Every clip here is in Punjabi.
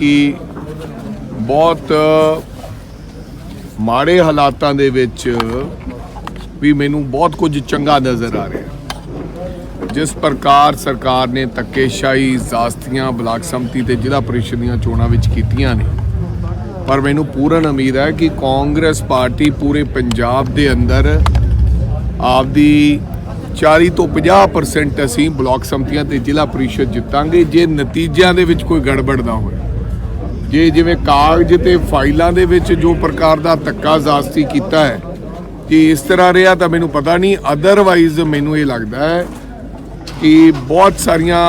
ਕਿ ਬਹੁਤ ਮਾੜੇ ਹਾਲਾਤਾਂ ਦੇ ਵਿੱਚ ਵੀ ਮੈਨੂੰ ਬਹੁਤ ਕੁਝ ਚੰਗਾ ਨਜ਼ਰ ਆ ਰਿਹਾ। ਜਿਸ ਪ੍ਰਕਾਰ ਸਰਕਾਰ ਨੇ ਧੱਕੇਸ਼ਾਹੀ, ਜ਼ਾਸਤੀਆਂ, ਬਲਾਕ ਸੰਮਤੀ ਤੇ ਜ਼ਿਲ੍ਹਾ ਪ੍ਰੀਸ਼ਦ ਦੀਆਂ ਚੋਣਾਂ ਵਿੱਚ ਕੀਤੀਆਂ ਨੇ। ਪਰ ਮੈਨੂੰ ਪੂਰਨ ਉਮੀਦ ਹੈ ਕਿ ਕਾਂਗਰਸ ਪਾਰਟੀ ਪੂਰੇ ਪੰਜਾਬ ਦੇ ਅੰਦਰ ਆਪਦੀ 40 ਤੋਂ 50% ਅਸੀਂ ਬਲਾਕ ਸੰਮਤੀਆਂ ਤੇ ਜ਼ਿਲ੍ਹਾ ਪ੍ਰੀਸ਼ਦ ਜਿੱਤਾਂਗੇ, ਜੇ ਨਤੀਜਿਆਂ ਦੇ ਵਿੱਚ ਕੋਈ ਗੜਬੜ ਨਾ ਹੋਵੇ ਜੇ ਜਿਵੇਂ ਕਾਗਜ਼ ਤੇ ਫਾਈਲਾਂ ਦੇ ਵਿੱਚ ਜੋ ਪ੍ਰਕਾਰ ਦਾ ਧੱਕਾ ਜ਼ਾਸਤੀ ਕੀਤਾ ਹੈ ਜੇ ਇਸ ਤਰ੍ਹਾਂ ਰਿਹਾ ਤਾਂ ਮੈਨੂੰ ਪਤਾ ਨਹੀਂ। ਅਦਰਵਾਈਜ਼ ਮੈਨੂੰ ਇਹ ਲੱਗਦਾ ਹੈ ਕਿ ਬਹੁਤ ਸਾਰੀਆਂ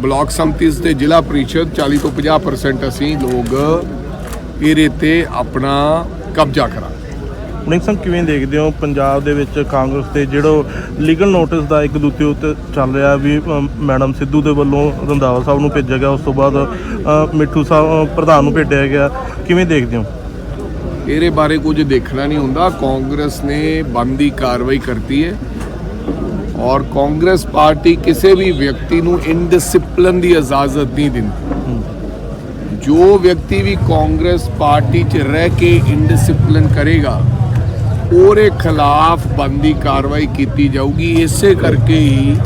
ਬਲਾਕ ਸੰਮਤੀਸ ਤੇ ਜ਼ਿਲ੍ਹਾ ਪ੍ਰੀਸ਼ਦ 40 ਤੋਂ 50% ਅਸੀਂ ਲੋਕ ਇਹਦੇ ਤੇ ਆਪਣਾ ਕਬਜ਼ਾ ਕਰਾਂ ਮਨਿਕ ਸਿੰਘ ਕਿਵੇਂ ਦੇਖਦੇ ਹੋ ਪੰਜਾਬ ਦੇ ਵਿੱਚ ਕਾਂਗਰਸ ਦੇ ਜਿਹੜਾ ਲੀਗਲ ਨੋਟਿਸ ਦਾ ਇੱਕ ਦੂਜੇ ਉੱਤੇ ਚੱਲ ਰਿਹਾ ਵੀ ਮੈਡਮ ਸਿੱਧੂ ਦੇ ਵੱਲੋਂ ਰੰਧਾਵਾ ਸਾਹਿਬ ਨੂੰ ਭੇਜਿਆ ਗਿਆ ਉਸ ਤੋਂ ਬਾਅਦ ਮਿੱਠੂ ਸਾਹਿਬ ਪ੍ਰਧਾਨ ਨੂੰ ਭੇਜਿਆ ਗਿਆ। ਕਿਵੇਂ ਦੇਖਦੇ ਹੋ? ਇਹਦੇ ਬਾਰੇ ਕੁਝ ਦੇਖਣਾ ਨਹੀਂ ਹੁੰਦਾ। ਕਾਂਗਰਸ ਨੇ ਬੰਦੀ ਕਾਰਵਾਈ ਕਰਤੀ ਹੈ। ਔਰ ਕਾਂਗਰਸ ਪਾਰਟੀ ਕਿਸੇ ਵੀ ਵਿਅਕਤੀ ਨੂੰ ਇਨਡਿਸਪਲਿਨ ਦੀ ਇਜਾਜ਼ਤ ਨਹੀਂ ਦਿੰਦੀ। ਜੋ ਵਿਅਕਤੀ ਵੀ ਕਾਂਗਰਸ ਪਾਰਟੀ 'ਚ ਰਹਿ ਕੇ ਇਨਡਿਸਪਲਿਨ ਕਰੇਗਾ ਉਹਦੇ ਖਿਲਾਫ ਬੰਦੀ ਕਾਰਵਾਈ ਕੀਤੀ ਜਾਊਗੀ। ਇਸੇ ਕਰਕੇ ਹੀ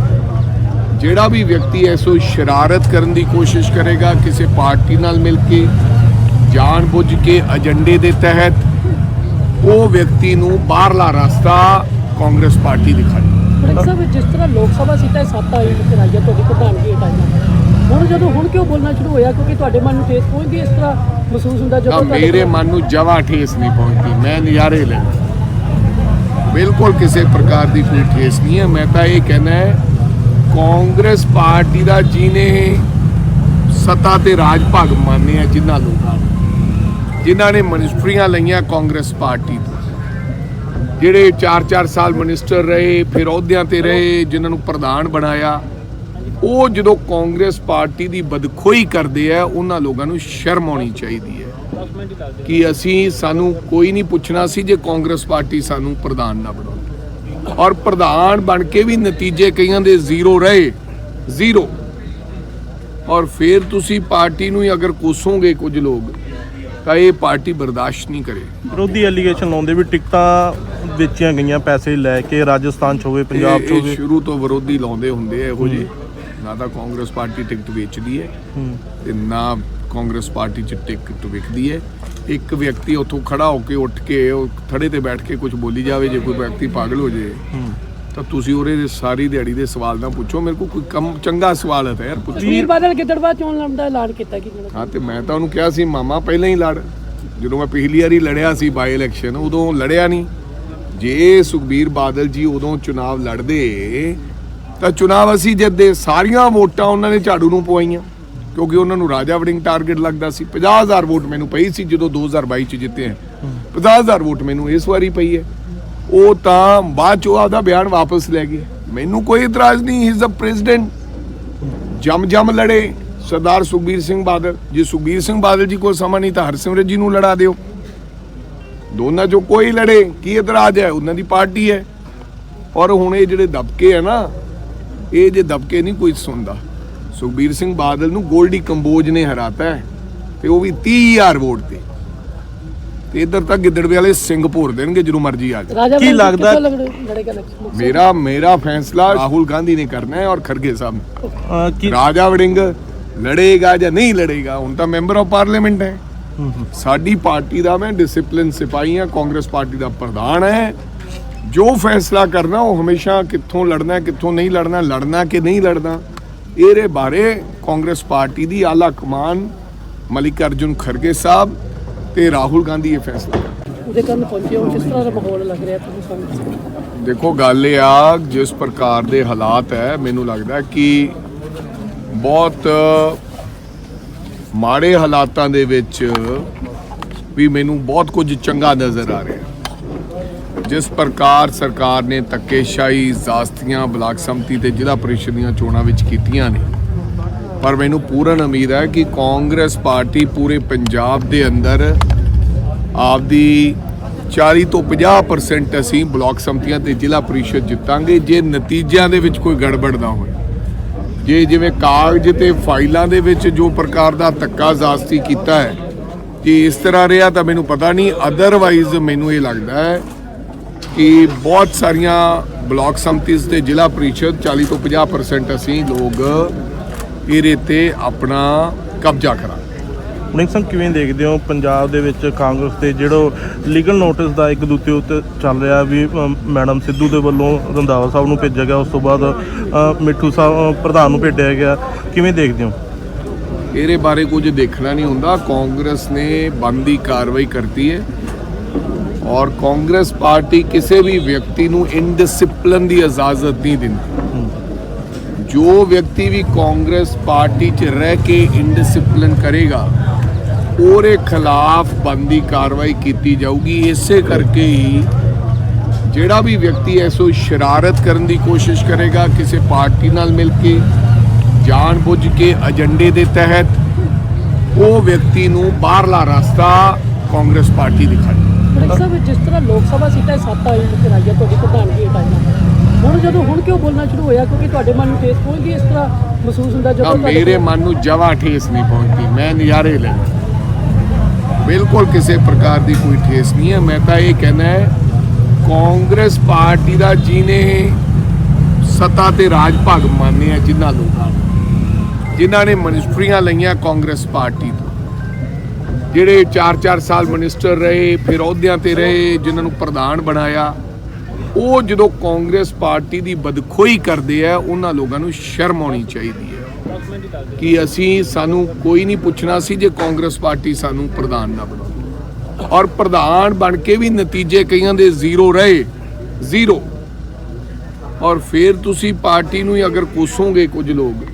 ਜਿਹੜਾ ਵੀ ਵਿਅਕਤੀ ਐਸੋ ਸ਼ਰਾਰਤ ਕਰਨ ਦੀ ਕੋਸ਼ਿਸ਼ ਕਰੇਗਾ ਕਿਸੇ ਪਾਰਟੀ ਨਾਲ ਮਿਲ ਕੇ ਜਾਣਬੁੱਝ ਕੇ ਏਜੰਡੇ ਦੇ ਤਹਿਤ ਉਹ ਵਿਅਕਤੀ ਨੂੰ ਬਾਹਰਲਾ ਰਸਤਾ ਕਾਂਗਰਸ ਪਾਰਟੀ ਦਿਖਾਈ। ਸਾਹਿਬ ਜਿਸ ਤਰ੍ਹਾਂ ਲੋਕ ਸਭਾ ਸੀਟਾਂ ਸੱਤ ਆਈ ਰਾਜਾ ਤੁਹਾਡੀ ਪ੍ਰਧਾਨਗੀ ਹਟਾਈਆਂ ਹੁਣ ਜਦੋਂ ਹੁਣ ਕਿਉਂ ਬੋਲਣਾ ਸ਼ੁਰੂ ਹੋਇਆ? ਕਿਉਂਕਿ ਤੁਹਾਡੇ ਮਨ ਨੂੰ ਠੇਸ ਪਹੁੰਚਦੀ ਇਸ ਤਰ੍ਹਾਂ ਮਹਿਸੂਸ ਹੁੰਦਾ ਜਦੋਂ ਮੇਰੇ ਮਨ ਨੂੰ ਜਵਾ ਠੇਸ ਨਹੀਂ ਪਹੁੰਚਦੀ। ਮੈਂ ਨਜ਼ਾਰੇ ਲੈ ਬਿਲਕੁਲ ਕਿਸੇ ਪ੍ਰਕਾਰ ਦੀ ਕੋਈ ਠੇਸ ਨਹੀਂ ਹੈ। ਮੈਂ ਤਾਂ ਇਹ ਕਹਿਣਾ ਹੈ, ਕਾਂਗਰਸ ਪਾਰਟੀ ਦਾ ਜਿਹਨੇ ਸੱਤਾ ਤੇ ਰਾਜ ਭਾਗ ਮੰਨਿਆ ਜਿਨ੍ਹਾਂ ਲੋਕਾਂ ਨੇ, ਜਿਨ੍ਹਾਂ ਨੇ ਮਨਿਸਟਰੀਆਂ ਲਈਆਂ ਕਾਂਗਰਸ ਪਾਰਟੀ ਤੋਂ। ਜਿਹੜੇ 4-4 ਸਾਲ ਮਿਨਿਸਟਰ ਰਹੇ, ਫਿਰ ਅਹੁਦਿਆਂ ਤੇ ਰਹੇ, ਜਿਨ੍ਹਾਂ ਨੂੰ ਪ੍ਰਧਾਨ ਬਣਾਇਆ, ਉਹ ਜਦੋਂ ਕਾਂਗਰਸ ਪਾਰਟੀ ਦੀ ਬਦਖੋਈ ਕਰਦੇ ਆ, ਉਹਨਾਂ ਲੋਕਾਂ ਨੂੰ ਸ਼ਰਮ ਆਉਣੀ ਚਾਹੀਦੀ ਹੈ। ਕਿ ਅਸੀਂ ਸਾਨੂੰ ਕੋਈ ਨਹੀਂ ਪੁੱਛਣਾ ਸੀ ਜੇ ਕਾਂਗਰਸ ਪਾਰਟੀ ਸਾਨੂੰ ਪ੍ਰਧਾਨ ਨਾ ਬਣਾਉਂਦੀ। ਔਰ ਪ੍ਰਧਾਨ ਬਣ ਕੇ ਵੀ ਨਤੀਜੇ ਕਈਆਂ ਦੇ ਜ਼ੀਰੋ ਰਹੇ ਜ਼ੀਰੋ। ਔਰ ਫਿਰ ਤੁਸੀਂ ਪਾਰਟੀ ਨੂੰ ਹੀ ਅਗਰ ਕੋਸੋਗੇ ਕੁਝ ਲੋਕ ਤਾਂ ਇਹ ਪਾਰਟੀ ਬਰਦਾਸ਼ਤ ਨਹੀਂ ਕਰੇ। ਵਿਰੋਧੀ ਐਲੀਗੇਸ਼ਨ ਲਾਉਂਦੇ ਵੀ ਟਿਕਟਾਂ ਵੇਚੀਆਂ ਗਈਆਂ ਪੈਸੇ ਲੈ ਕੇ ਰਾਜਸਥਾਨ 'ਚ ਹੋਵੇ ਪੰਜਾਬ 'ਚ ਹੋਵੇ। ਸ਼ੁਰੂ ਤੋਂ ਵਿਰੋਧੀ ਲਾਉਂਦੇ ਹੁੰਦੇ ਆ ਇਹੋ ਜਿਹੇ। ਨਾ ਤਾਂ ਕਾਂਗਰਸ ਪਾਰਟੀ ਟਿਕਟ ਵੇਚਦੀ ਹੈ ਹੂੰ। ਤੇ ਨਾ ਕਾਂਗਰਸ ਪਾਰਟੀ 'ਚ ਟਿਕਟ ਵਿਕਦੀ ਹੈ। ਇੱਕ ਵਿਅਕਤੀ ਉੱਥੋਂ ਖੜਾ ਹੋ ਕੇ ਉੱਠ ਕੇ ਉਹ ਥੜੇ ਤੇ ਬੈਠ ਕੇ ਕੁਝ ਬੋਲੀ ਜਾਵੇ ਜੇ ਕੋਈ ਵਿਅਕਤੀ ਪਾਗਲ ਹੋ ਜੇ। ਤਾਂ ਤੁਸੀਂ ਉਹਦੇ ਦੇ ਸਾਰੀ ਦਿਹਾੜੀ ਦੇ ਸਵਾਲ ਨਾ ਪੁੱਛੋ। ਮੇਰੇ ਕੋਲ ਕੋਈ ਕੰਮ ਚੰਗਾ ਸਵਾਲ ਹੈ ਤਾਂ ਯਾਰ ਪੁੱਛੋ। ਵੀਰ ਬਾਦਲ ਗਿੱਦੜਵਾ ਚੋਣ ਲੜਨ ਦਾ ਐਲਾਨ ਕੀਤਾ ਕਿ ਹਾਂ ਤੇ ਮੈਂ ਤਾਂ ਉਹਨੂੰ ਕਿਹਾ ਸੀ ਮਾਮਾ ਪਹਿਲਾਂ ਹੀ ਲੜ। ਜਦੋਂ ਮੈਂ ਪਿਛਲੀ ਵਾਰੀ ਲੜਿਆ ਸੀ ਬਾਈ ਇਲੈਕਸ਼ਨ ਉਦੋਂ ਲੜਿਆ ਨਹੀਂ। ਜੇ ਸੁਖਬੀਰ ਬਾਦਲ ਜੀ ਉਦੋਂ ਚੁਣਾਵ ਲੜਦੇ ਤਾਂ ਚੁਣਾਵ ਅਸੀਂ ਜਿੱਦੇ ਸਾਰੀਆਂ ਵੋਟਾਂ ਉਹਨਾਂ ਨੇ ਝਾੜੂ ਨੂੰ ਪਵਾਈਆਂ। ਕਿਉਂਕਿ ਉਹਨਾਂ ਨੂੰ ਰਾਜਾ ਵੜਿੰਗ ਟਾਰਗੇਟ ਲੱਗਦਾ ਸੀ। 50000 ਵੋਟ ਮੈਨੂੰ ਪਈ ਸੀ ਜਦੋਂ 2022 ਚ ਜਿੱਤੇ ਹੈ 50000 ਵੋਟ ਮੈਨੂੰ ਇਸ ਵਾਰੀ ਪਈ ਹੈ। ਉਹ ਤਾਂ ਬਾਅਦ ਚੋਂ ਆਪਦਾ ਬਿਆਨ ਵਾਪਸ ਲੈ ਗਏ। ਮੈਨੂੰ ਕੋਈ ਇਤਰਾਜ਼ ਨਹੀਂ ਹੀ ਇਜ਼ ਅ ਪ੍ਰੈਜ਼ੀਡੈਂਟ ਜਮ ਜਮ ਲੜੇ ਸਰਦਾਰ ਸੁਖਬੀਰ ਸਿੰਘ ਬਾਦਲ। ਜੇ ਸੁਖਬੀਰ ਸਿੰਘ ਬਾਦਲ ਜੀ ਕੋਲ ਸਮਾਂ ਨਹੀਂ ਤਾਂ ਹਰਸਿਮਰਤ ਜੀ ਨੂੰ ਲੜਾ ਦਿਓ। ਦੋਨਾਂ ਚੋਂ ਕੋਈ ਲੜੇ, ਕੀ ਇਤਰਾਜ਼ ਹੈ? ਉਹਨਾਂ ਦੀ ਪਾਰਟੀ ਹੈ। ਔਰ ਹੁਣ ਇਹ ਜਿਹੜੇ ਦਬਕੇ ਹੈ ਨਾ, ਇਹ ਜੇ ਦਬਕੇ ਨਹੀਂ ਕੋਈ ਸੁਣਦਾ। ਸੁਖਬੀਰ ਸਿੰਘ ਬਾਦਲ ਨੂੰ ਗੋਲਡੀ ਕੰਬੋਜ ਨੇ ਹਰਾਤਾ ਹੈ ਤੇ ਉਹ ਵੀ 30000 ਵੋਟ ਤੇ। ਤੇ ਇਧਰ ਤਾਂ ਗਿੱਦੜਵੇ ਵਾਲੇ ਸਿੰਘ ਭੋਰ ਦੇਣਗੇ ਜਦੋਂ ਮਰਜ਼ੀ ਆ ਜਾਏ ਰਾਜਾ ਕੀ ਵੜਿੰਗ ਲੱਗਦਾ-? ਮੇਰਾ ਮੇਰਾ ਫੈਸਲਾ ਰਾਹੁਲ ਗਾਂਧੀ ਨੇ ਕਰਨਾ ਹੈ ਔਰ ਖਰਗੇ ਸਾਹਿਬ ਨੇ। ਰਾਜਾ ਵੜਿੰਗ ਲੜੇਗਾ ਜਾਂ ਨਹੀਂ ਲੜੇਗਾ ਹੁਣ ਤਾਂ ਮੈਂਬਰ ਆਫ ਪਾਰਲੀਮੈਂਟ ਹੈ। ਸਾਡੀ ਪਾਰਟੀ ਦਾ ਮੈਂ ਡਿਸਪਲਿਨ ਸਿਪਾਹੀ ਹਾਂ ਕਾਂਗਰਸ ਪਾਰਟੀ ਦਾ ਪ੍ਰਧਾਨ ਹੈ। ਜੋ ਫੈਸਲਾ ਕਰਨਾ ਉਹ ਹਮੇਸ਼ਾ ਕਿੱਥੋਂ ਲੜਨਾ ਹੈ, ਕਿੱਥੋਂ ਨਹੀਂ ਲੜਨਾ ਲੜਨਾ ਕਿ ਨਹੀਂ ਲੜਨਾ ਇਹਦੇ ਬਾਰੇ ਕਾਂਗਰਸ ਪਾਰਟੀ ਦੀ ਆਲਾ ਕਮਾਨ ਮਲਿਕ ਅਰਜੁਨ ਖਰਗੇ ਸਾਹਿਬ ਤੇ ਰਾਹੁਲ ਗਾਂਧੀ ਇਹ ਫੈਸਲਾ। ਉਹਦੇ ਕਰਨ ਪਹੁੰਚੇ ਹੋ ਕਿਸ ਤਰ੍ਹਾਂ ਦਾ ਮਾਹੌਲ ਲੱਗ ਰਿਹਾ ਤੁਹਾਨੂੰ ਸਾਨੂੰ ਦੇਖੋ ਗੱਲ ਇਹ ਆ ਜਿਸ ਪ੍ਰਕਾਰ ਦੇ ਹਾਲਾਤ ਹੈ ਮੈਨੂੰ ਲੱਗਦਾ ਕਿ ਬਹੁਤ ਮਾੜੇ ਹਾਲਾਤਾਂ ਦੇ ਵਿੱਚ ਵੀ ਮੈਨੂੰ ਬਹੁਤ ਕੁਝ ਚੰਗਾ ਨਜ਼ਰ ਆ ਰਿਹਾ ਜਿਸ ਪ੍ਰਕਾਰ ਸਰਕਾਰ ਨੇ ਧੱਕੇਸ਼ਾਹੀ, ਜ਼ਾਸਤੀਆਂ, ਬਲਾਕ ਸੰਮਤੀ ਤੇ ਜ਼ਿਲ੍ਹਾ ਪ੍ਰੀਸ਼ਦ ਦੀਆਂ ਚੋਣਾਂ ਵਿੱਚ ਕੀਤੀਆਂ ਨੇ। ਪਰ ਮੈਨੂੰ ਪੂਰਨ ਉਮੀਦ ਹੈ ਕਿ ਕਾਂਗਰਸ ਪਾਰਟੀ ਪੂਰੇ ਪੰਜਾਬ ਦੇ ਅੰਦਰ ਆਪਦੀ 40 ਤੋਂ 50% ਅਸੀਂ ਬਲਾਕ ਸੰਮਤੀਆਂ ਤੇ ਜ਼ਿਲ੍ਹਾ ਪ੍ਰੀਸ਼ਦ ਜਿੱਤਾਂਗੇ, ਜੇ ਨਤੀਜਿਆਂ ਦੇ ਵਿੱਚ ਕੋਈ ਗੜਬੜ ਨਾ ਹੋਵੇ ਜੇ ਜਿਵੇਂ ਕਾਗਜ਼ ਤੇ ਫਾਈਲਾਂ ਦੇ ਵਿੱਚ ਜੋ ਪ੍ਰਕਾਰ ਦਾ ਧੱਕਾ, ਜ਼ਾਸਤੀ ਕੀਤਾ ਹੈ, ਜੇ ਇਸ ਤਰ੍ਹਾਂ ਰਿਹਾ ਤਾਂ ਮੈਨੂੰ ਪਤਾ ਨਹੀਂ ਅਦਰਵਾਈਜ਼ ਮੈਨੂੰ ਇਹ ਲੱਗਦਾ ਹੈ ਕਿ ਬਹੁਤ ਸਾਰੀਆਂ ਬਲਾਕ ਸੰਮਤੀਜ਼ ਤੇ ਜ਼ਿਲ੍ਹਾ ਪ੍ਰੀਸ਼ਦ 40 ਤੋਂ 50% ਅਸੀਂ ਲੋਕ ਇਹਦੇ ਤੇ ਆਪਣਾ ਕਬਜ਼ਾ ਕਰਾਂਗੇ। ਮਲਿਕ ਸਿੰਘ ਕਿਵੇਂ ਦੇਖਦੇ ਹੋ ਪੰਜਾਬ ਦੇ ਵਿੱਚ ਕਾਂਗਰਸ ਤੇ ਜਿਹੜਾ ਲੀਗਲ ਨੋਟਿਸ ਦਾ ਇੱਕ ਦੂਜੇ ਉੱਤੇ ਚੱਲ ਰਿਹਾ ਵੀ ਮੈਡਮ ਸਿੱਧੂ ਦੇ ਵੱਲੋਂ ਰੰਧਾਵਾ ਸਾਹਿਬ ਨੂੰ ਭੇਜਿਆ ਗਿਆ ਉਸ ਤੋਂ ਬਾਅਦ ਮਿੱਠੂ ਸਾਹਿਬ ਪ੍ਰਧਾਨ ਨੂੰ ਭੇਜਿਆ ਗਿਆ ਕਿਵੇਂ ਦੇਖਦੇ ਹੋ? ਇਹਦੇ ਬਾਰੇ ਕੁਝ ਦੇਖਣਾ ਨਹੀਂ ਹੁੰਦਾ ਕਾਂਗਰਸ ਨੇ ਬੰਦੀ ਕਾਰਵਾਈ ਕਰਤੀ ਹੈ। ਔਰ ਕਾਂਗਰਸ ਪਾਰਟੀ ਕਿਸੇ ਵੀ ਵਿਅਕਤੀ ਨੂੰ ਇਨਡਿਸਪਲਿਨ ਦੀ ਇਜਾਜ਼ਤ ਨਹੀਂ ਦਿੰਦੀ। ਜੋ ਵਿਅਕਤੀ ਵੀ ਕਾਂਗਰਸ ਪਾਰਟੀ 'ਚ ਰਹਿ ਕੇ ਇਨਡਿਸਪਲਿਨ ਕਰੇਗਾ, ਉਹਦੇ ਖਿਲਾਫ ਬੰਦੀ ਕਾਰਵਾਈ ਕੀਤੀ ਜਾਊਗੀ। ਇਸੇ ਕਰਕੇ ਹੀ ਜਿਹੜਾ ਵੀ ਵਿਅਕਤੀ ਐਸੋ ਸ਼ਰਾਰਤ ਕਰਨ ਦੀ ਕੋਸ਼ਿਸ਼ ਕਰੇਗਾ, ਕਿਸੇ ਪਾਰਟੀ ਨਾਲ ਮਿਲ ਕੇ, ਜਾਣਬੁੱਝ ਕੇ ਏਜੰਡੇ ਦੇ ਤਹਿਤ ਉਹ ਵਿਅਕਤੀ ਨੂੰ ਬਾਹਰਲਾ ਰਸਤਾ ਕਾਂਗਰਸ ਪਾਰਟੀ ਦਿਖਾਏ ਮਲਿਕ ਸਾਹਿਬ ਜਿਸ ਤਰ੍ਹਾਂ ਲੋਕ ਸਭਾ ਸੀਟਾਂ ਸੱਤ ਆਈ ਫਿਰ ਆਈਆਂ ਤੁਹਾਡੀ ਪ੍ਰਧਾਨਗੀ ਹਟਾਈਆਂ ਹੁਣ ਜਦੋਂ ਹੁਣ ਕਿਉਂ ਬੋਲਣਾ ਸ਼ੁਰੂ ਹੋਇਆ? ਕਿਉਂਕਿ ਤੁਹਾਡੇ ਮਨ ਨੂੰ ਠੇਸ ਪਹੁੰਚਦੀ ਇਸ ਤਰ੍ਹਾਂ ਮਹਿਸੂਸ ਹੁੰਦਾ ਤਾਂ ਜਦੋਂ ਤੁਹਾਡੇ ਮੇਰੇ ਮਨ ਨੂੰ ਜਵਾ ਠੇਸ ਨਹੀਂ ਪਹੁੰਚਦੀ ਮੈਂ ਨਜ਼ਾਰੇ ਲੈ ਬਿਲਕੁਲ ਕਿਸੇ ਪ੍ਰਕਾਰ ਦੀ ਕੋਈ ਠੇਸ ਨਹੀਂ ਹੈ। ਮੈਂ ਤਾਂ ਇਹ ਕਹਿਣਾ ਹੈ ਕਾਂਗਰਸ ਪਾਰਟੀ ਦਾ ਜਿਹਨੇ ਸੱਤਾ ਤੇ ਰਾਜ ਭਾਗ ਮੰਨਿਆ ਜਿਨ੍ਹਾਂ ਲੋਕਾਂ ਨੇ ਜਿਨ੍ਹਾਂ ਨੇ ਮਨਿਸਟਰੀਆਂ ਲਈਆਂ ਕਾਂਗਰਸ ਪਾਰਟੀ ਜਿਹੜੇ 4-4 ਸਾਲ ਮਿਨਿਸਟਰ ਰਹੇ, ਫਿਰ ਅਹੁਦਿਆਂ ਤੇ ਰਹੇ, ਜਿਨ੍ਹਾਂ ਨੂੰ ਪ੍ਰਧਾਨ ਬਣਾਇਆ, ਉਹ ਜਦੋਂ ਕਾਂਗਰਸ ਪਾਰਟੀ ਦੀ ਬਦਖੋਈ ਕਰਦੇ ਆ, ਉਹਨਾਂ ਲੋਕਾਂ ਨੂੰ ਸ਼ਰਮ ਆਉਣੀ ਚਾਹੀਦੀ ਹੈ। ਕਿ ਅਸੀਂ, ਸਾਨੂੰ ਕੋਈ ਨਹੀਂ ਪੁੱਛਣਾ ਸੀ ਜੇ ਕਾਂਗਰਸ ਪਾਰਟੀ ਸਾਨੂੰ ਪ੍ਰਧਾਨ ਨਾ ਬਣਾਉਂਦੀ। ਔਰ ਪ੍ਰਧਾਨ ਬਣ ਕੇ ਵੀ ਨਤੀਜੇ ਕਈਆਂ ਦੇ ਜ਼ੀਰੋ ਰਹੇ, ਜ਼ੀਰੋ। ਔਰ ਫਿਰ ਤੁਸੀਂ ਪਾਰਟੀ ਨੂੰ ਹੀ ਅਗਰ ਕੋਸੋਗੇ ਕੁਝ ਲੋਕ,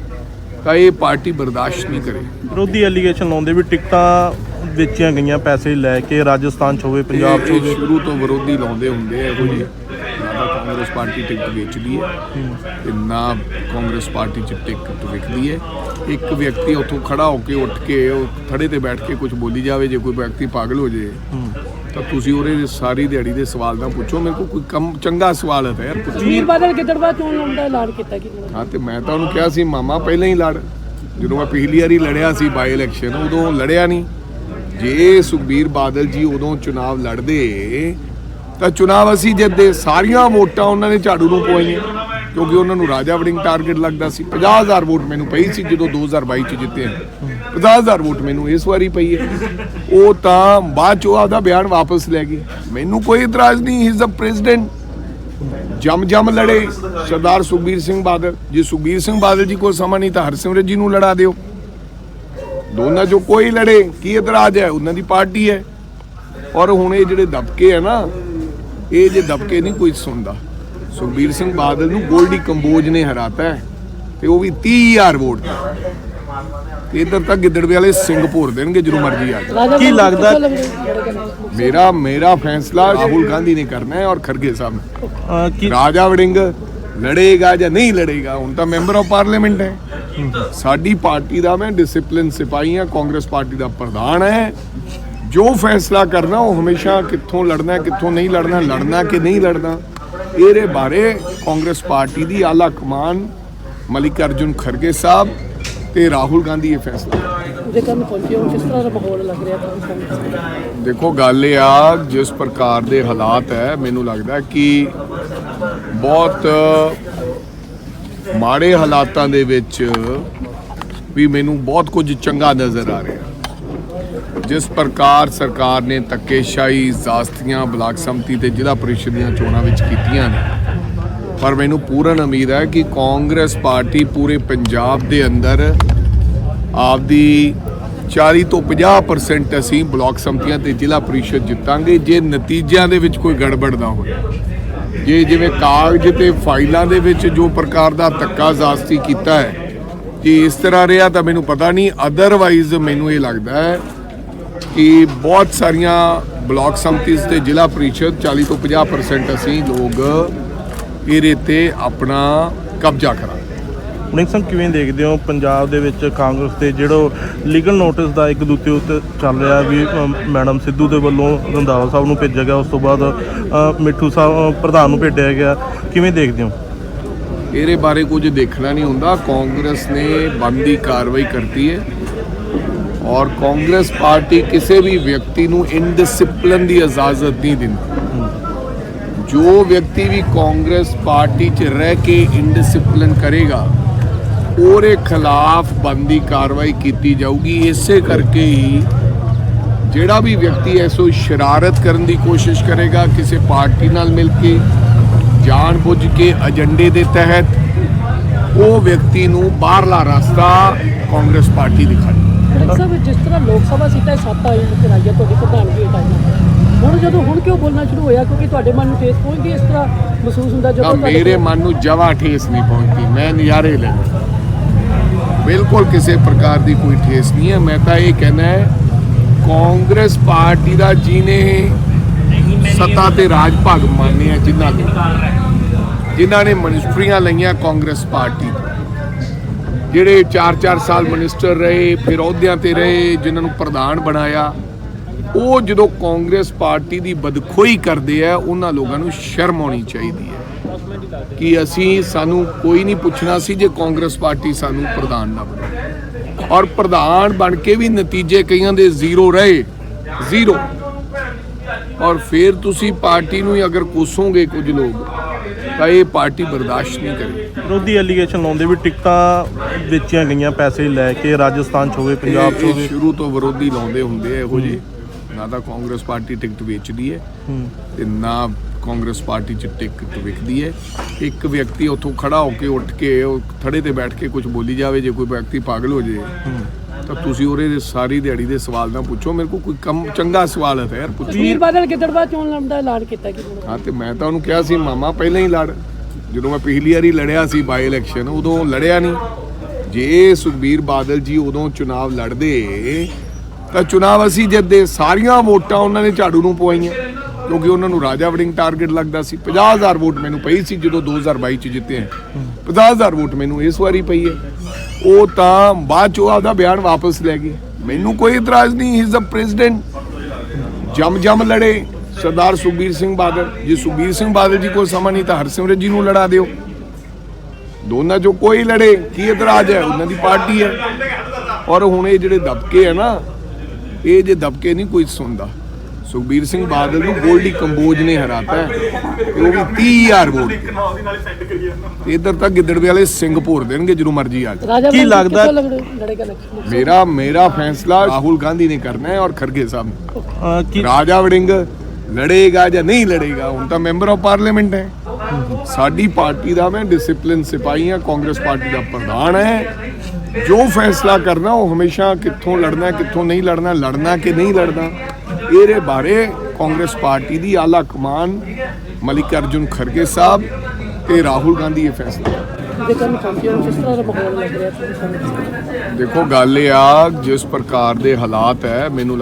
ਤਾਂ ਇਹ ਪਾਰਟੀ ਬਰਦਾਸ਼ਤ ਨਹੀਂ ਕਰੇ। ਵਿਰੋਧੀ ਐਲੀਗੇਸ਼ਨ ਲਾਉਂਦੇ ਵੀ ਟਿਕਟਾਂ ਵੇਚੀਆਂ ਗਈਆਂ ਪੈਸੇ ਲੈ ਕੇ ਰਾਜਸਥਾਨ 'ਚ ਹੋਵੇ ਪੰਜਾਬ 'ਚ ਹੋਵੇ ਸ਼ੁਰੂ ਤੋਂ ਵਿਰੋਧੀ ਲਾਉਂਦੇ ਹੁੰਦੇ ਆ ਇਹੋ ਜਿਹੇ। ਨਾ ਤਾਂ ਕਾਂਗਰਸ ਪਾਰਟੀ ਟਿਕਟ ਵੇਚਦੀ ਹੈ ਤੇ ਨਾ ਕਾਂਗਰਸ ਪਾਰਟੀ ਚ ਟਿਕਟ ਵਿਕਦੀ ਹੈ। ਇੱਕ ਵਿਅਕਤੀ ਉੱਥੋਂ ਖੜਾ ਹੋ ਕੇ ਉੱਠ ਕੇ ਉਹ ਥੜੇ ਤੇ ਬੈਠ ਕੇ ਕੁਝ ਬੋਲੀ ਜਾਵੇ ਜੇ ਕੋਈ ਵਿਅਕਤੀ ਪਾਗਲ ਹੋ ਜੇ ਤਾਂ ਤੁਸੀਂ ਉਹਦੇ ਸਾਰੀ ਦਿਹਾੜੀ ਦੇ ਸਵਾਲ ਨਾ ਪੁੱਛੋ। ਮੇਰੇ ਕੋਲ ਕੋਈ ਕੰਮ ਚੰਗਾ ਸਵਾਲ ਹੈ ਯਾਰ ਸੁਖਬੀਰ ਬਾਦਲ ਗਿੱਦੜਵਾ ਚੋਣ ਲੜਨ ਦਾ ਐਲਾਨ ਕੀਤਾ ਕਿ ਹਾਂ ਤੇ ਮੈਂ ਤਾਂ ਉਹਨੂੰ ਕਿਹਾ ਸੀ ਮਾਮਾ ਪਹਿਲਾਂ ਹੀ ਲੜ। ਜਦੋਂ ਮੈਂ ਪਿਛਲੀ ਵਾਰੀ ਲੜਿਆ ਸੀ ਬਾਈ ਇਲੈਕਸ਼ਨ ਉਦੋਂ ਲੜਿਆ ਨਹੀਂ। ਜੇ ਸੁਖਬੀਰ ਬਾਦਲ ਜੀ ਉਦੋਂ ਚੁਣਾਵ ਲੜਦੇ, ਤਾਂ ਚੁਣਾਵ ਅਸੀਂ ਜਿੱਤਦੇ ਸਾਰੀਆਂ ਵੋਟਾਂ ਉਹਨਾਂ ਨੇ ਝਾੜੂ ਨੂੰ ਪਵਾਈਆਂ, ਕਿਉਂਕਿ ਉਹਨਾਂ ਨੂੰ ਰਾਜਾ ਵੜਿੰਗ ਟਾਰਗੇਟ ਲੱਗਦਾ ਸੀ। 50000 ਵੋਟ ਮੈਨੂੰ ਪਈ ਸੀ ਜਦੋਂ 2022 ਚ ਜਿੱਤੇ 50000 ਵੋਟ ਮੈਨੂੰ ਇਸ ਵਾਰੀ ਪਈ ਹੈ। ਉਹ ਤਾਂ ਬਾਅਦ ਚੋਂ ਆਪਦਾ ਬਿਆਨ ਵਾਪਸ ਲੈ ਗਏ ਮੈਨੂੰ ਕੋਈ ਇਤਰਾਜ਼ ਨਹੀਂ ਹੀ ਇਜ਼ ਅ ਪ੍ਰੈਜ਼ੀਡੈਂਟ ਜਮ ਜਮ ਲੜੇ ਸਰਦਾਰ ਸੁਖਬੀਰ ਸਿੰਘ ਬਾਦਲ। ਜੇ ਸੁਖਬੀਰ ਸਿੰਘ ਬਾਦਲ ਜੀ ਕੋਲ ਸਮਾਂ ਨਹੀਂ ਤਾਂ ਹਰਸਿਮਰਤ ਜੀ ਨੂੰ ਲੜਾ ਦਿਓ। ਦੋਨਾਂ ਚੋਂ ਕੋਈ ਲੜੇ। ਕੀ ਇਤਰਾਜ਼ ਹੈ? ਉਹਨਾਂ ਦੀ ਪਾਰਟੀ ਹੈ। ਔਰ ਹੁਣ ਇਹ ਜਿਹੜੇ ਦਬਕੇ ਹੈ ਨਾ ਇਹ ਜੇ ਦਬਕੇ ਨਹੀਂ ਕੋਈ ਸੁਣਦਾ। ਸੁਖਬੀਰ ਸਿੰਘ ਬਾਦਲ ਨੂੰ ਗੋਲਡੀ ਕੰਬੋਜ ਨੇ ਹਰਾਤਾ ਤੇ ਉਹ ਵੀ 30000 ਵੋਟ ਤੇ। ਇਧਰ ਤਾਂ ਗਿੱਦੜਵੇ ਵਾਲੇ ਸਿੰਘ ਭੋਰ ਦੇਣਗੇ ਜਦੋਂ ਮਰਜ਼ੀ ਆ ਜਾਓ। ਕੀ ਲੱਗਦਾ-? ਮੇਰਾ ਮੇਰਾ ਫੈਸਲਾ ਰਾਹੁਲ ਗਾਂਧੀ ਨੇ ਕਰਨਾ ਹੈ ਔਰ ਖਰਗੇ ਸਾਹਿਬ ਨੇ। ਰਾਜਾ ਵੜਿੰਗ ਲੜੇਗਾ ਜਾਂ ਨਹੀਂ ਲੜੇਗਾ ਹੁਣ ਤਾਂ ਮੈਂਬਰ ਆਫ ਪਾਰਲੀਮੈਂਟ ਹੈ। ਸਾਡੀ ਪਾਰਟੀ ਦਾ ਮੈਂ ਡਿਸਪਲਿਨ ਸਿਪਾਹੀ ਹਾਂ ਕਾਂਗਰਸ ਪਾਰਟੀ ਦਾ ਪ੍ਰਧਾਨ ਹੈ। ਜੋ ਫੈਸਲਾ ਕਰਨਾ ਉਹ ਹਮੇਸ਼ਾ ਕਿੱਥੋਂ ਲੜਨਾ ਹੈ, ਕਿੱਥੋਂ ਨਹੀਂ ਲੜਨਾ ਲੜਨਾ ਕਿ ਨਹੀਂ ਲੜਨਾ ਇਹਦੇ ਬਾਰੇ ਕਾਂਗਰਸ ਪਾਰਟੀ ਦੀ ਆਲਾ ਕਮਾਨ ਮਲਿਕ ਅਰਜੁਨ ਖਰਗੇ ਸਾਹਿਬ ਤੇ ਰਾਹੁਲ ਗਾਂਧੀ ਇਹ ਫੈਸਲਾ। ਕਾਰਨ ਪਹੁੰਚੇ ਹੋ ਕਿਸ ਤਰ੍ਹਾਂ ਦਾ ਮਾਹੌਲ ਲੱਗ ਰਿਹਾ ਤੁਹਾਨੂੰ? ਦੇਖੋ ਗੱਲ ਇਹ ਆ ਜਿਸ ਪ੍ਰਕਾਰ ਦੇ ਹਾਲਾਤ ਹੈ ਮੈਨੂੰ ਲੱਗਦਾ ਕਿ ਬਹੁਤ ਮਾੜੇ ਹਾਲਾਤਾਂ ਦੇ ਵਿੱਚ ਵੀ ਮੈਨੂੰ ਬਹੁਤ ਕੁਝ ਚੰਗਾ ਨਜ਼ਰ ਆ ਰਿਹਾ। ਜਿਸ ਪ੍ਰਕਾਰ ਸਰਕਾਰ ਨੇ ਧੱਕੇਸ਼ਾਹੀ, ਜ਼ਾਸਤੀਆਂ, ਬਲਾਕ ਸੰਮਤੀ ਤੇ ਜ਼ਿਲ੍ਹਾ ਪ੍ਰੀਸ਼ਦ ਦੀਆਂ ਚੋਣਾਂ ਵਿੱਚ ਕੀਤੀਆਂ ਨੇ। ਪਰ ਮੈਨੂੰ ਪੂਰਨ ਉਮੀਦ ਹੈ ਕਿ ਕਾਂਗਰਸ ਪਾਰਟੀ ਪੂਰੇ ਪੰਜਾਬ ਦੇ ਅੰਦਰ ਆਪਦੀ 40 ਤੋਂ 50% ਅਸੀਂ ਬਲਾਕ ਸੰਮਤੀਆਂ ਤੇ ਜ਼ਿਲ੍ਹਾ ਪ੍ਰੀਸ਼ਦ ਜਿੱਤਾਂਗੇ, ਜੇ ਨਤੀਜਿਆਂ ਦੇ ਵਿੱਚ ਕੋਈ ਗੜਬੜ ਨਾ ਹੋਵੇ। ਜੇ ਜਿਵੇਂ ਕਾਗਜ਼ ਤੇ ਫਾਈਲਾਂ ਦੇ ਵਿੱਚ ਜੋ ਪ੍ਰਕਾਰ ਦਾ ਧੱਕਾ ਜ਼ਾਸਤੀ ਕੀਤਾ ਹੈ, ਜੇ ਇਸ ਤਰ੍ਹਾਂ ਰਿਹਾ ਤਾਂ ਮੈਨੂੰ ਪਤਾ ਨਹੀਂ ਅਦਰਵਾਈਜ਼ ਮੈਨੂੰ ਇਹ ਲੱਗਦਾ ਹੈ ਕਿ ਬਹੁਤ ਸਾਰੀਆਂ ਬਲਾਕ ਸੰਮਤੀਜ਼ ਤੇ ਜ਼ਿਲ੍ਹਾ ਪ੍ਰੀਸ਼ਦ 40 ਤੋਂ 50% ਅਸੀਂ ਲੋਕ ਇਹਦੇ ਤੇ ਆਪਣਾ ਕਬਜ਼ਾ ਕਰਾਂਗੇ। ਮਲਿਕ ਸਿੰਘ ਕਿਵੇਂ ਦੇਖਦੇ ਹੋ? ਪੰਜਾਬ ਦੇ ਵਿੱਚ ਕਾਂਗਰਸ ਤੇ ਜਿਹੜਾ ਲੀਗਲ ਨੋਟਿਸ ਦਾ ਇੱਕ ਦੂਜੇ ਉੱਤੇ ਚੱਲ ਰਿਹਾ ਵੀ ਮੈਡਮ ਸਿੱਧੂ ਦੇ ਵੱਲੋਂ ਰੰਧਾਵਾ ਸਾਹਿਬ ਨੂੰ ਭੇਜਿਆ ਗਿਆ, ਉਸ ਤੋਂ ਬਾਅਦ ਮਿੱਠੂ ਸਾਹਿਬ ਪ੍ਰਧਾਨ ਨੂੰ ਭੇਜਿਆ ਗਿਆ। ਕਿਵੇਂ ਦੇਖਦੇ ਹੋ? ਇਹਦੇ ਬਾਰੇ ਕੁਝ ਦੇਖਣਾ ਨਹੀਂ ਹੁੰਦਾ। ਕਾਂਗਰਸ ਨੇ ਬੰਦੀ ਕਾਰਵਾਈ ਕਰਤੀ ਹੈ। ਔਰ ਕਾਂਗਰਸ ਪਾਰਟੀ ਕਿਸੇ ਵੀ ਵਿਅਕਤੀ ਨੂੰ ਇਨਡਿਸਪਲਿਨ ਦੀ ਇਜਾਜ਼ਤ ਨਹੀਂ ਦਿੰਦੀ। ਜੋ ਵਿਅਕਤੀ ਵੀ ਕਾਂਗਰਸ ਪਾਰਟੀ 'ਚ ਰਹਿ ਕੇ ਇਨਡਿਸਪਲਿਨ ਕਰੇਗਾ ਉਹਦੇ ਖਿਲਾਫ ਬੰਦੀ ਕਾਰਵਾਈ ਕੀਤੀ ਜਾਊਗੀ। ਇਸੇ ਕਰਕੇ ਹੀ ਜਿਹੜਾ ਵੀ ਵਿਅਕਤੀ ਐਸੋ ਸ਼ਰਾਰਤ ਕਰਨ ਦੀ ਕੋਸ਼ਿਸ਼ ਕਰੇਗਾ ਕਿਸੇ ਪਾਰਟੀ ਨਾਲ ਮਿਲ ਕੇ ਜਾਣਬੁੱਝ ਕੇ ਏਜੰਡੇ ਦੇ ਤਹਿਤ ਉਹ ਵਿਅਕਤੀ ਨੂੰ ਬਾਹਰਲਾ ਰਸਤਾ ਕਾਂਗਰਸ ਪਾਰਟੀ ਦਿਖਾਏ ਖੜਕ ਸਾਹਿਬ ਜਿਸ ਤਰ੍ਹਾਂ ਲੋਕ ਸਭਾ ਸੀਟਾਂ ਸੱਤ ਆਈ ਤੇ ਰਾਜਾ ਤੁਹਾਡੀ ਪ੍ਰਧਾਨਗੀ ਹਟਾਈਆਂ ਹੁਣ ਜਦੋਂ ਹੁਣ ਕਿਉਂ ਬੋਲਣਾ ਸ਼ੁਰੂ ਹੋਇਆ? ਕਿਉਂਕਿ ਤੁਹਾਡੇ ਮਨ ਨੂੰ ਠੇਸ ਪਹੁੰਚਦੀ ਇਸ ਤਰ੍ਹਾਂ ਮਹਿਸੂਸ ਹੁੰਦਾ ਤਾਂ ਜਦੋਂ ਤੁਹਾਡੇ ਮੇਰੇ ਮਨ ਨੂੰ ਜਵਾ ਠੇਸ ਨਹੀਂ ਪਹੁੰਚਦੀ। ਮੈਂ ਨਜ਼ਾਰੇ ਲੈ ਬਿਲਕੁਲ ਕਿਸੇ ਪ੍ਰਕਾਰ ਦੀ ਕੋਈ ਠੇਸ ਨਹੀਂ ਹੈ। ਮੈਂ ਤਾਂ ਇਹ ਕਹਿਣਾ ਹੈ, ਕਾਂਗਰਸ ਪਾਰਟੀ ਦਾ ਜਿਹਨੇ ਸੱਤਾ ਤੇ ਰਾਜ ਭਾਗ ਮੰਨਿਆ, ਜਿਨ੍ਹਾਂ ਨੇ ਜਿਨ੍ਹਾਂ ਨੇ ਮਿਨਿਸਟਰੀਆਂ ਲਈਆਂ ਕਾਂਗਰਸ ਪਾਰਟੀ ਜਿਹੜੇ 4-4 ਸਾਲ ਮਿਨਿਸਟਰ ਰਹੇ, ਫਿਰ ਅਹੁਦਿਆਂ ਤੇ ਰਹੇ, ਜਿਨ੍ਹਾਂ ਨੂੰ ਪ੍ਰਧਾਨ ਬਣਾਇਆ, ਉਹ ਜਦੋਂ ਕਾਂਗਰਸ ਪਾਰਟੀ ਦੀ ਬਦਖੋਈ ਕਰਦੇ ਆ, ਉਹਨਾਂ ਲੋਕਾਂ ਨੂੰ ਸ਼ਰਮ ਆਉਣੀ ਚਾਹੀਦੀ ਹੈ। ਕਿ ਅਸੀਂ ਸਾਨੂੰ ਕੋਈ ਨਹੀਂ ਪੁੱਛਣਾ ਸੀ ਜੇ ਕਾਂਗਰਸ ਪਾਰਟੀ ਸਾਨੂੰ ਪ੍ਰਧਾਨ ਨਾ ਬਣੇ। ਔਰ ਪ੍ਰਧਾਨ ਬਣ ਕੇ ਵੀ ਨਤੀਜੇ ਕਈਆਂ ਦੇ ਜ਼ੀਰੋ ਰਹੇ ਜ਼ੀਰੋ। ਔਰ ਫਿਰ ਤੁਸੀਂ ਪਾਰਟੀ ਨੂੰ ਹੀ ਅਗਰ ਕੋਸੋਗੇ ਕੁਝ ਲੋਕ ਤਾਂ ਇਹ ਪਾਰਟੀ ਬਰਦਾਸ਼ਤ ਨਹੀਂ ਕਰੇਗੀ। ਵਿਰੋਧੀ ਐਲੀਗੇਸ਼ਨ ਲਾਉਂਦੇ ਵੀ ਟਿਕਟਾਂ ਵੇਚੀਆਂ ਗਈਆਂ ਪੈਸੇ ਲੈ ਕੇ ਰਾਜਸਥਾਨ 'ਚ ਹੋਵੇ ਪੰਜਾਬ 'ਚ ਹੋਵੇ। ਸ਼ੁਰੂ ਤੋਂ ਵਿਰੋਧੀ ਲਾਉਂਦੇ ਹੁੰਦੇ ਇਹੋ ਜਿਹੇ। ਨਾ ਤਾਂ ਕਾਂਗਰਸ ਪਾਰਟੀ ਟਿਕਟ ਵੇਚਦੀ ਹੂੰ। ਤੇ ਨਾ ਕਾਂਗਰਸ ਪਾਰਟੀ ਚ ਟਿਕਟ ਵਿਕਦੀ ਹੈ। ਇੱਕ ਵਿਅਕਤੀ ਉੱਥੋਂ ਖੜਾ ਹੋ ਕੇ ਉੱਠ ਕੇ ਉਹ ਥੜੇ ਤੇ ਬੈਠ ਕੇ ਕੁਝ ਬੋਲੀ ਜਾਵੇ ਜੇ ਕੋਈ ਵਿਅਕਤੀ ਪਾਗਲ ਹੋ ਜੇ ਤਾਂ ਤੁਸੀਂ ਉਹਦੇ ਸਾਰੀ ਦਿਹਾੜੀ ਦੇ ਸਵਾਲ ਨਾ ਪੁੱਛੋ। ਮੇਰੇ ਕੋਲ ਕੋਈ ਕੰਮ ਚੰਗਾ ਸਵਾਲ ਹੈ ਯਾਰ ਪੁੱਛੋ। ਵੀਰ ਬਾਦਲ ਗਿੱਦੜਵਾ ਚੋਣ ਲੜਨ ਦਾ ਐਲਾਨ ਕੀਤਾ ਕਿ ਹਾਂ ਤੇ ਮੈਂ ਤਾਂ ਉਹਨੂੰ ਕਿਹਾ ਸੀ ਮਾਮਾ ਪਹਿਲਾਂ ਹੀ ਲੜ। ਜਦੋਂ ਮੈਂ ਪਿਛਲੀ ਵਾਰੀ ਲੜਿਆ ਸੀ ਬਾਈ ਇਲੈਕਸ਼ਨ ਉਦੋਂ ਲੜਿਆ ਨਹੀਂ। ਜੇ ਸੁਖਬੀਰ ਬਾਦਲ ਜੀ ਉਦੋਂ ਚੁਣਾਵ ਲੜਦੇ ਤਾਂ ਚੁਣਾਵ ਅਸੀਂ ਜਿੱਦੇ ਸਾਰੀਆਂ ਵੋਟਾਂ ਉਹਨਾਂ ਨੇ ਝਾੜੂ ਨੂੰ ਪਵਾਈਆਂ। ਕਿਉਂਕਿ ਉਹਨਾਂ ਨੂੰ ਰਾਜਾ ਵੜਿੰਗ ਟਾਰਗੇਟ ਲੱਗਦਾ ਸੀ। 50000 ਵੋਟ ਮੈਨੂੰ ਪਈ ਸੀ ਜਦੋਂ 2022 ਚ ਜਿੱਤੇ ਆ। 50000 ਵੋਟ ਮੈਨੂੰ ਇਸ ਵਾਰੀ ਪਈ ਹੈ। ਉਹ ਤਾਂ ਬਾਅਦ ਚੋਂ ਆਪਦਾ ਬਿਆਨ ਵਾਪਸ ਲੈ ਗਏ ਮੈਨੂੰ ਕੋਈ ਇਤਰਾਜ਼ ਨਹੀਂ ਇਜ਼ ਅ ਪ੍ਰੈਜ਼ੀਡੈਂਟ ਜਮ ਜਮ ਲੜੇ ਸਰਦਾਰ ਸੁਖਬੀਰ ਸਿੰਘ ਬਾਦਲ। ਜੇ ਸੁਖਬੀਰ ਸਿੰਘ ਬਾਦਲ ਜੀ ਕੋਲ ਸਮਾਂ ਨਹੀਂ ਤਾਂ ਹਰਸਿਮਰਤ ਜੀ ਨੂੰ ਲੜਾ ਦਿਓ। ਦੋਨਾਂ ਚੋਂ ਕੋਈ ਲੜੇ, ਕੀ ਇਤਰਾਜ਼ ਹੈ? ਉਹਨਾਂ ਦੀ ਪਾਰਟੀ ਹੈ। ਔਰ ਹੁਣ ਇਹ ਜਿਹੜੇ ਦਬਕੇ ਹੈ ਨਾ, ਇਹ ਜੇ ਦਬਕੇ ਨਹੀਂ ਕੋਈ ਸੁਣਦਾ। ਸੁਖਬੀਰ ਸਿੰਘ ਬਾਦਲ ਨੂੰ ਗੋਲਡੀ ਕੰਬੋਜ ਨੇ ਹਰਾਤਾ ਉਹ ਵੀ 30000 ਵੋਟ। ਇੱਧਰ ਤਾਂ ਗਿੱਦੜਵੇ ਵਾਲੇ ਸਿੰਘ ਭੋਰ ਦੇਣਗੇ ਜਦੋਂ ਮਰਜ਼ੀ ਆ ਰਾਜਾ ਕੀ ਵੜਿੰਗ ਲੱਗਦਾ- ਮੇਰਾ ਮੇਰਾ ਫੈਸਲਾ ਰਾਹੁਲ ਗਾਂਧੀ ਨੇ ਕਰਨਾ ਹੈ ਔਰ ਖਰਗੇ ਸਾਹਿਬ ਨੇ। ਰਾਜਾ ਵੜਿੰਗ ਲੜੇਗਾ ਜਾਂ ਨਹੀਂ ਲੜੇਗਾ ਹੁਣ ਤਾਂ ਮੈਂਬਰ ਆਫ ਪਾਰਲੀਮੈਂਟ ਹੈ। ਸਾਡੀ ਪਾਰਟੀ ਦਾ ਮੈਂ ਡਿਸਪਲਿਨ ਸਿਪਾਹੀ ਹਾਂ ਕਾਂਗਰਸ ਪਾਰਟੀ ਦਾ ਪ੍ਰਧਾਨ ਹੈ। ਜੋ ਫੈਸਲਾ ਕਰਨਾ ਉਹ ਹਮੇਸ਼ਾ ਕਿੱਥੋਂ ਲੜਨਾ ਕਿੱਥੋਂ ਨਹੀਂ ਲੜਨਾ ਲੜਨਾ ਕਿ ਨਹੀਂ ਲੜਨਾ ਇਹਦੇ ਬਾਰੇ ਕਾਂਗਰਸ ਪਾਰਟੀ ਦੀ ਆਲਾ ਕਮਾਨ ਮਲਿਕ ਅਰਜੁਨ ਖਰਗੇ ਸਾਹਿਬ ਤੇ ਰਾਹੁਲ ਗਾਂਧੀ ਇਹ ਫੈਸਲਾ। ਦੇਖੋ, ਗੱਲ ਇਹ ਆ, ਜਿਸ ਪ੍ਰਕਾਰ ਦੇ ਹਾਲਾਤ ਹੈ, ਮੈਨੂੰ